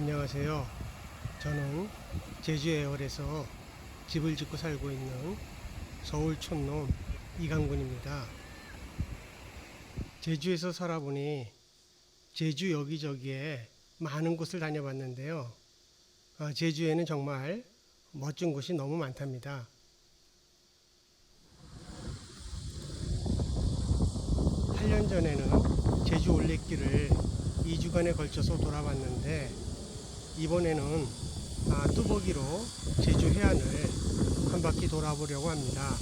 안녕하세요. 저는 제주 에어에서 집을 짓고 살고 있는 서울 촌놈 이강군입니다. 제주에서 살아보니 제주 여기저기에 많은 곳을 다녀봤는데요. 아, 제주에는 정말 멋진 곳이 너무 많답니다. 팔년 전에는 제주 올레길을 2주간에 걸쳐서 돌아봤는데 이번에는 아, 뚜벅이로 제주 해안을 한 바퀴 돌아보려고 합니다.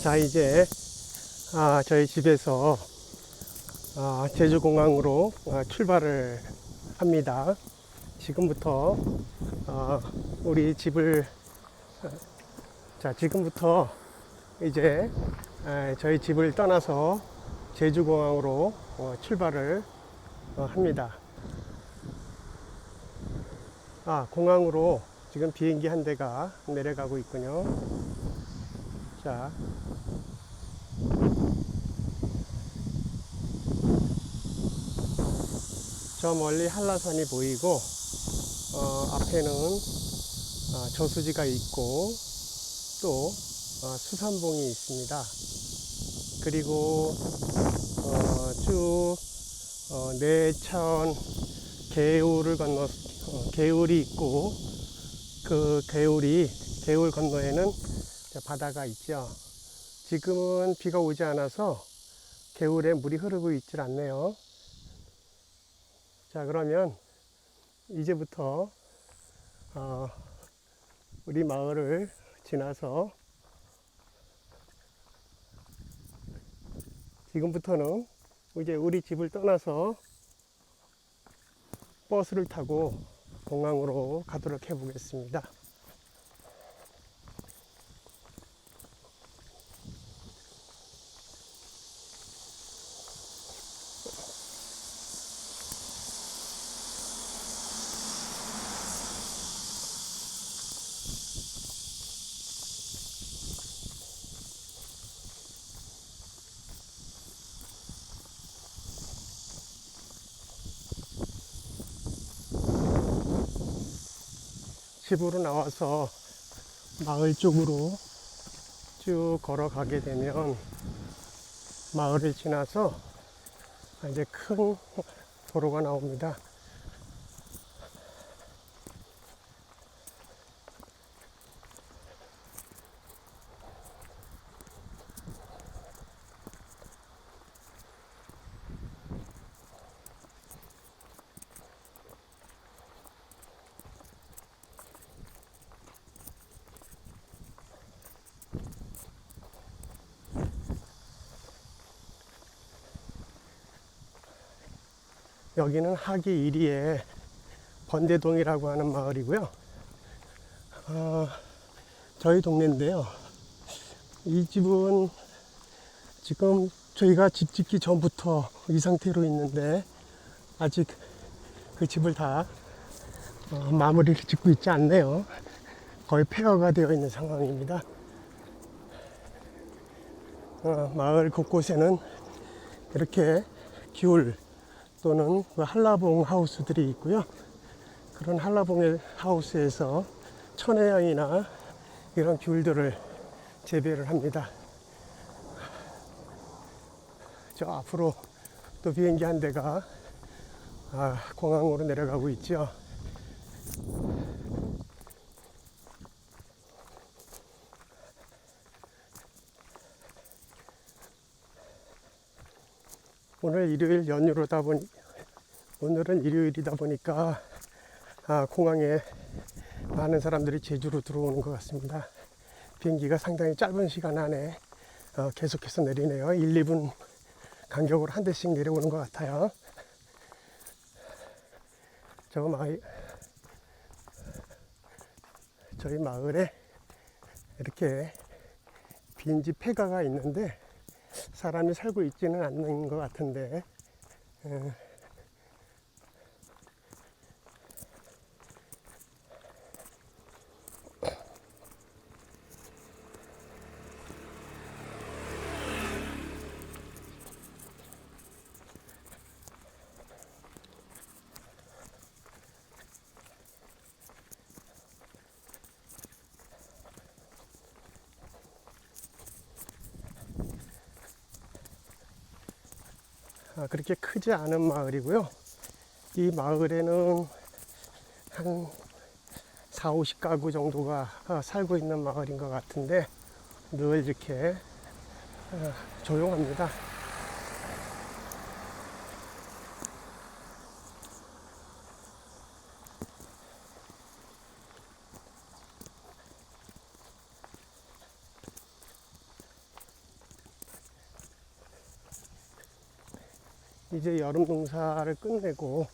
자 이제 아, 저희 집에서 아, 제주공항으로 아, 출발을 합니다. 지금부터 어, 우리 집을 어, 자 지금부터 이제 에, 저희 집을 떠나서 제주공항으로 어, 출발을 어, 합니다. 아 공항으로 지금 비행기 한 대가 내려가고 있군요. 자 저 멀리 한라산이 보이고 어, 앞에는 어, 저수지가 있고 또 어, 수산봉이 있습니다. 그리고 어, 쭉 어, 내천 개울을 건너 어, 개울이 있고 그 개울이 개울 건너에는 바다가 있죠. 지금은 비가 오지 않아서 개울에 물이 흐르고 있질 않네요. 자, 그러면 이제부터 어, 우리 마을을 지나서 지금부터는 이제 우리 집을 떠나서 버스를 타고 공항으로 가도록 해보겠습니다. 집으로 나와서 마을 쪽으로 쭉 걸어가게 되면 마을을 지나서 이제 큰 도로가 나옵니다. 여기는 하기 1위의 번대동이라고 하는 마을이고요. 어, 저희 동네인데요. 이 집은 지금 저희가 집 짓기 전부터 이 상태로 있는데 아직 그 집을 다 어, 마무리를 짓고 있지 않네요. 거의 폐허가 되어 있는 상황입니다. 어, 마을 곳곳에는 이렇게 귤 또는 그 한라봉 하우스들이 있고요. 그런 한라봉 하우스에서 천혜향이나 이런 귤들을 재배를 합니다. 저 앞으로 또 비행기 한 대가 아, 공항으로 내려가고 있죠. 오늘 일요일 연휴로다 보니 오늘은 일요일이다 보니까 아, 공항에 많은 사람들이 제주로 들어오는 것 같습니다. 비행기가 상당히 짧은 시간 안에 어, 계속해서 내리네요. 1, 2분 간격으로 한 대씩 내려오는 것 같아요. 저 마을, 저희 마을에 이렇게 빈집 폐가가 있는데 사람이 살고 있지는 않는 것 같은데 어, 그렇게 크지 않은 마을이고요. 이 마을에는 한 4, 50가구 정도가 어, 살고 있는 마을인 것 같은데 늘 이렇게 어, 조용합니다. 이제 여름 농사를 끝내고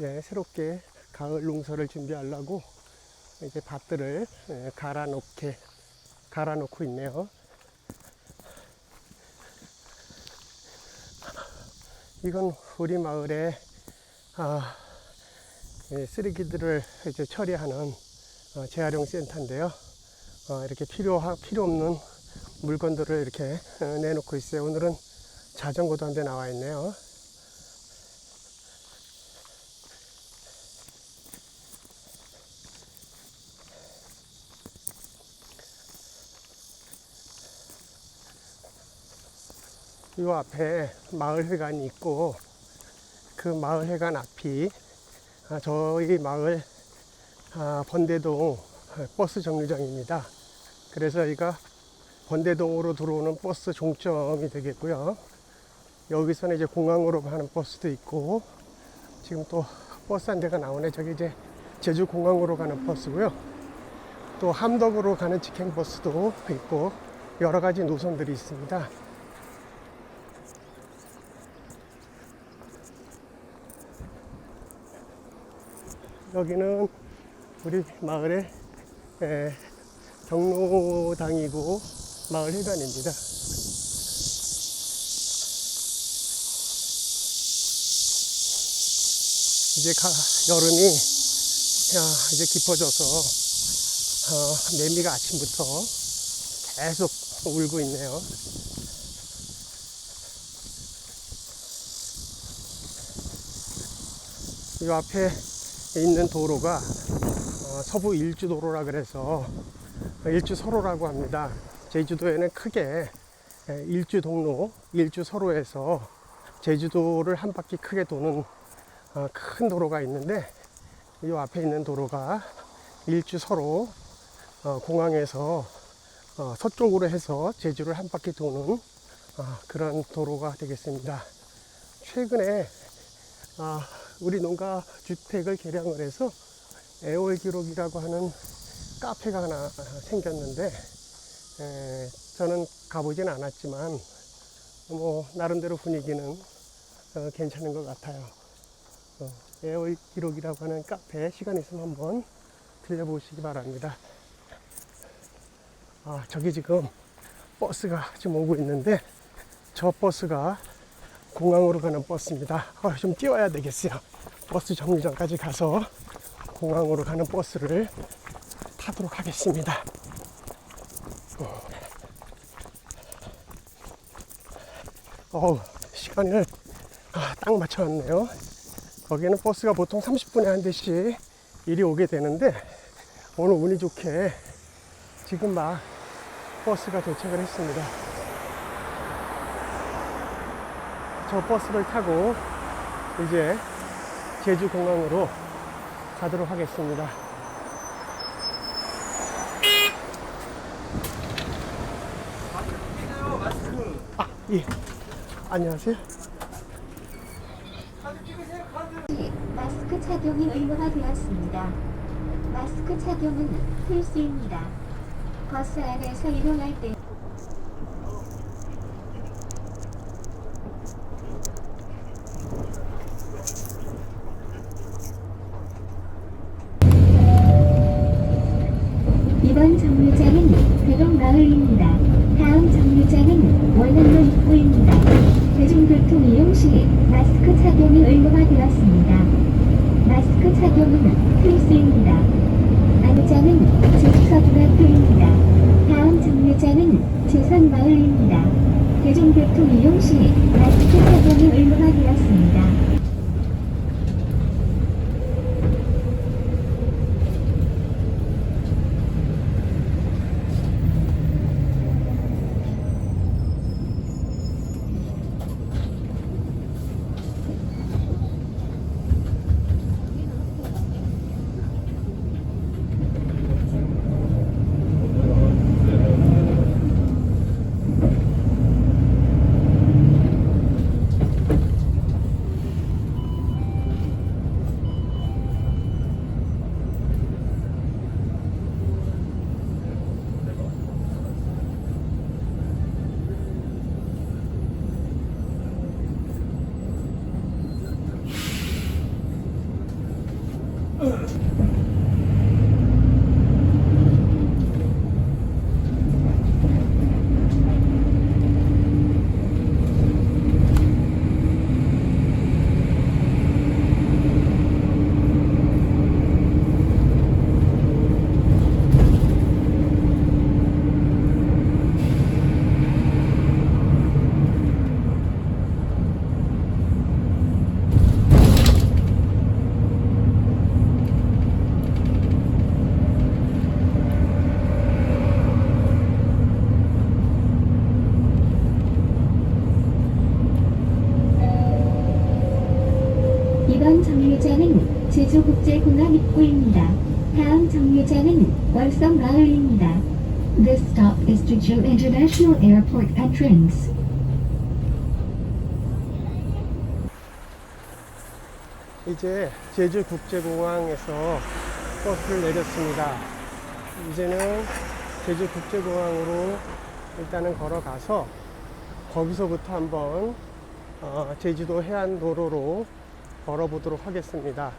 예, 새롭게 가을 농사를 준비하려고 이제 밭들을 예, 갈아 놓게 갈아 놓고 있네요. 이건 우리 마을에 아, 예, 쓰레기들을 이제 처리하는 어, 재활용 센터인데요. 어, 이렇게 필요 필요 없는 물건들을 이렇게 어, 내놓고 있어요. 오늘은 자전거도 한 대 나와 있네요. 이 앞에 마을회관이 있고 그 마을회관 앞이 아, 저희 마을 아, 번대동 버스 정류장입니다. 그래서 여기가 번대동으로 들어오는 버스 종점이 되겠고요. 여기서는 이제 공항으로 가는 버스도 있고 지금 또 버스 한 대가 나오네. 저기 이제 제주 공항으로 가는 버스고요. 또 함덕으로 가는 직행 버스도 있고 여러 가지 노선들이 있습니다. 여기는 우리 마을의 에, 경로당이고 마을 회관입니다. 이제 가, 여름이 야, 이제 깊어져서 어, 매미가 아침부터 계속 울고 있네요. 이 앞에 있는 도로가 어, 서부 일주도로라 그래서 일주서로라고 합니다. 제주도에는 크게 에, 일주동로, 일주서로에서 제주도를 한 바퀴 크게 도는 어, 큰 도로가 있는데 이 앞에 있는 도로가 일주서로 어, 공항에서 어, 서쪽으로 해서 제주를 한 바퀴 도는 어, 그런 도로가 되겠습니다. 최근에 아, 우리 농가 주택을 개량을 해서 애월 기록이라고 하는 카페가 하나 생겼는데 에, 저는 가보진 않았지만 뭐 나름대로 분위기는 어, 괜찮은 것 같아요. 어, 애월 기록이라고 하는 카페 시간 있으면 한번 들려보시기 바랍니다. 아 저기 지금 버스가 지금 오고 있는데 저 버스가 공항으로 가는 버스입니다. 어, 좀 뛰어야 되겠어요. 버스 정류장까지 가서 공항으로 가는 버스를 타도록 하겠습니다. 어우, 시간을 아, 딱 맞춰왔네요. 거기는 버스가 보통 30분에 한 대씩 이리 오게 되는데 오늘 운이 좋게 지금 막 버스가 도착을 했습니다. 저 버스를 타고 이제 제주 공항으로 가도록 하겠습니다. 아, 예. 안녕하세요. 마스크 착용이 의무화 되었습니다. 마스크 착용은 필수입니다. 버스 안에서 이동할 때 착용은 필수입니다. 안장은 제주서중학교입니다. 다음 정류장은 제선마을입니다. 대중교통 이용 시 마스크 착용이 의무화되었습니다. 이번 정류장은 제주국제공항 입구입니다. 다음 정류장은 월성마을입니다. This stop is Jeju International Airport entrance. 이제 제주국제공항에서 버스를 내렸습니다. 이제는 제주국제공항으로 일단은 걸어가서 거기서부터 한번 어, 제주도 해안도로로 걸어보도록 하겠습니다.